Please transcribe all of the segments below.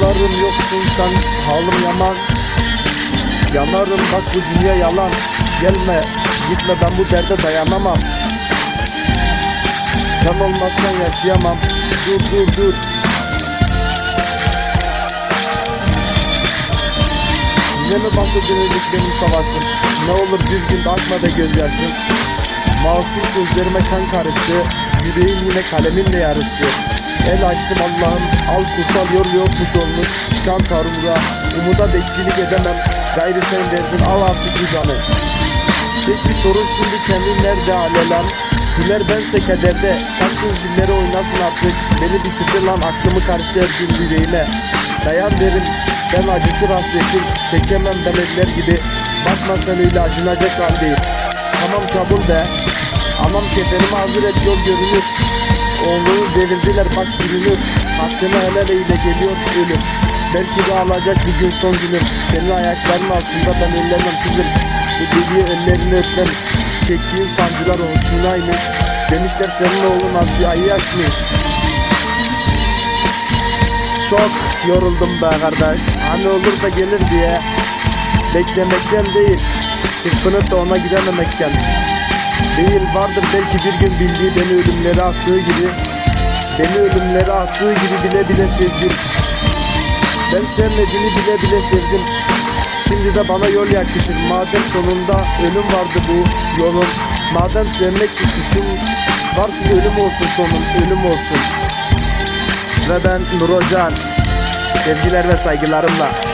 Varım yoksun sen halim yaman. Yanarım bak bu dünya yalan. Gelme gitme ben bu derde dayanamam. Sen olmazsan yaşayamam. Dur dur dur. Yine mi başa dönecek benim savaşım? Ne olur bir gün de akma be gözyaşım Masum sözlerime kan karıştı Yüreğim yine kalemimle yarıştı. El açtım Allah'ım al kurtar yol yokmuş olmuş. Çıkan tarumura umuda bekçilik edemem Gayrı sen verdin al artık bu canı. Tek bir sorun şimdi kendin nerede alelem Güler bense kederde Taksın zilleri oynasın artık. Beni bitirdi lan aklımı karıştı her gün yüreğime. Dayan derim ben acıtır hasretim. Çekemem ben eller gibi. Bakma sen öyle acınacak haldeyim Tamam kabul be. Anam kefenimi hazır et yol görünür. Oğlunu devirdiler bak sürünür. Hakkını helal eyle geliyor ölüm. Belki de alacak bir gün son günüm. Senin ayakların altında ben öllemem kızım. Bu deliye ellerini öpmem. Çektiğin sancılar hoşunaymış. Demişler senin oğlun aşıyı yaşmış Çok yoruldum be kardeş. Hani olur da gelir diye. Beklemekten değil Çırpınıp da ona gidememekten Değil vardır belki bir gün bildiği beni ölümlere attığı gibi. Beni ölümlere attığı gibi bile bile sevdim. Ben sevmediğini bile bile sevdim. Şimdi de bana yol yakışır. Madem sonunda ölüm vardı bu yolun. Madem sevmek bir suçum Varsın ölüm olsun sonum ölüm olsun. Ve ben Nurocan Sevgiler ve saygılarımla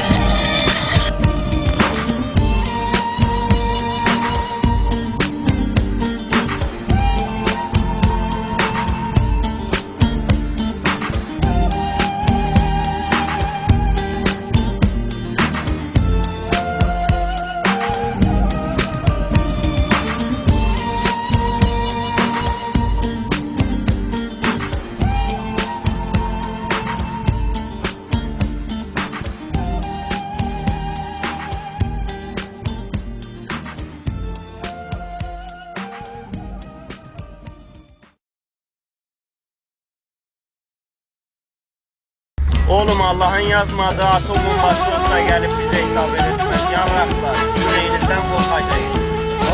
Oğlum Allah'ın yazmadığı atom bombası olsa gelip bize hitap etmez. Yarraklar, yüreğinizden kopacağız.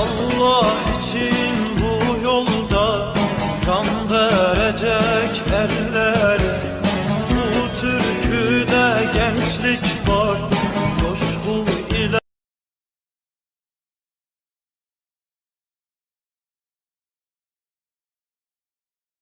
Allah için bu yolda can verecek erleriz Bu türküde gençlik var